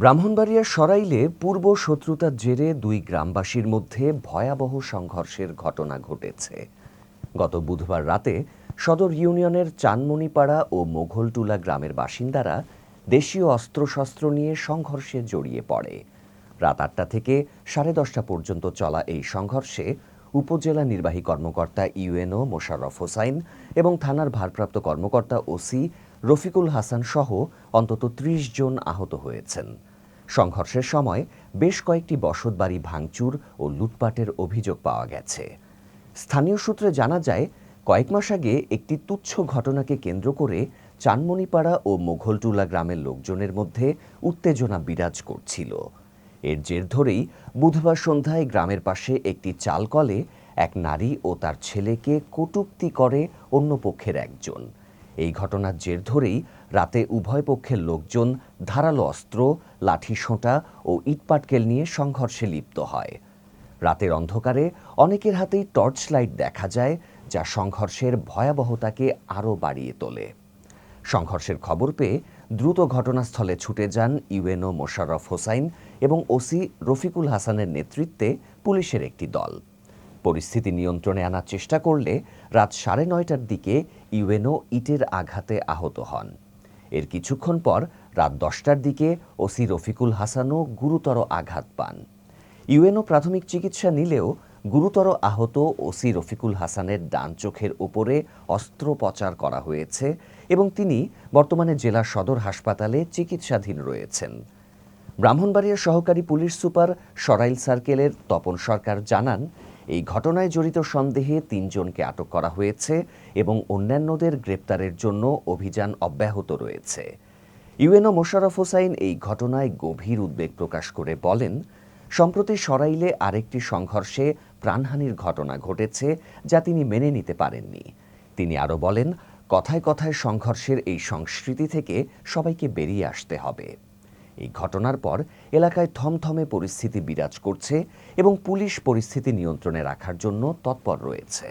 ব্রাহ্মণবাড়িয়ার সরাইলে পূর্ব শত্রুতার জেরে দুই গ্রামবাসীর মধ্যে ভয়াবহ সংঘর্ষের ঘটনা ঘটেছে। গত বুধবার রাতে সদর ইউনিয়নের চানমণিপাড়া ও মোঘলটুলা গ্রামের বাসিন্দারা দেশীয় অস্ত্রশস্ত্র নিয়ে সংঘর্ষে জড়িয়ে পড়ে। রাত আটটা থেকে সাড়ে দশটা পর্যন্ত চলা এই সংঘর্ষে উপজেলা নির্বাহী কর্মকর্তা ইউএনও মোশাররফ হোসাইন এবং থানার ভারপ্রাপ্ত কর্মকর্তা ওসি রফিকুল হাসান সহ অন্তত ত্রিশ জন আহত হয়েছেন। সংঘর্ষের সময় বেশ কয়েকটি বসতবাড়ি ভাঙচুর ও লুটপাটের অভিযোগ পাওয়া গেছে। স্থানীয় সূত্রে জানা যায়, কয়েক মাস আগে একটি তুচ্ছ ঘটনাকে কেন্দ্র করে চানমণিপাড়া ও মোঘলটুলা গ্রামের লোকজনের মধ্যে উত্তেজনা বিরাজ করছিল। এর জের ধরেই বুধবার সন্ধ্যায় গ্রামের পাশে একটি চালকলে এক নারী ও তার ছেলেকে কটূক্তি করে অন্য পক্ষের একজন। এই ঘটনার জের ধরেই রাতে উভয় পক্ষের লোকজন ধারালো অস্ত্র, লাঠি সোঁটা ও ইটপাটকেল নিয়ে সংঘর্ষে লিপ্ত হয়। রাতের অন্ধকারে অনেকের হাতেই টর্চ লাইট দেখা যায়, যা সংঘর্ষের ভয়াবহতাকে আরও বাড়িয়ে তোলে। সংঘর্ষের খবর পেয়ে দ্রুত ঘটনাস্থলে ছুটে যান ইউএনও মোশাররফ হোসাইন এবং ওসি রফিকুল হাসানের নেতৃত্বে পুলিশের একটি দল। পরিস্থিতি নিয়ন্ত্রণে আনার চেষ্টা করলে রাত সাড়ে নয়টার দিকে ইউএনও ইটের আঘাতে আহত হন। এর কিছুক্ষণ পর রাত দশটার দিকে ওসি রফিকুল হাসানও গুরুতর আঘাত পান। ইউএনও প্রাথমিক চিকিৎসা নিলেও গুরুতর আহত ওসি রফিকুল হাসানের ডান চোখের উপরে অস্ত্রোপচার করা হয়েছে এবং তিনি বর্তমানে জেলা সদর হাসপাতালে চিকিৎসাধীন রয়েছেন। ব্রাহ্মণবাড়িয়ার সহকারী পুলিশ সুপার সরাইল সার্কেলের তপন সরকার জানান এই ঘটনায় জড়িত সন্দেহে তিনজনকে আটক করা হয়েছে এবং অন্যান্যদের গ্রেপ্তারের জন্য অভিযান অব্যাহত রয়েছে। ইউএনও মোশাররফ হোসাইন এই ঘটনায় গভীর উদ্বেগ প্রকাশ করে বলেন, সম্প্রতি সরাইলে আরেকটি সংঘর্ষে প্রাণহানির ঘটনা ঘটেছে যা তিনি মেনে নিতে পারেননি। তিনি আরও বলেন, কথায় কথায় সংঘর্ষের এই সংস্কৃতি থেকে সবাইকে বেরিয়ে আসতে হবে। এই ঘটনার পর এলাকায় থমথমে পরিস্থিতি বিরাজ করছে এবং পুলিশ পরিস্থিতি নিয়ন্ত্রণে রাখার জন্য তৎপর রয়েছে।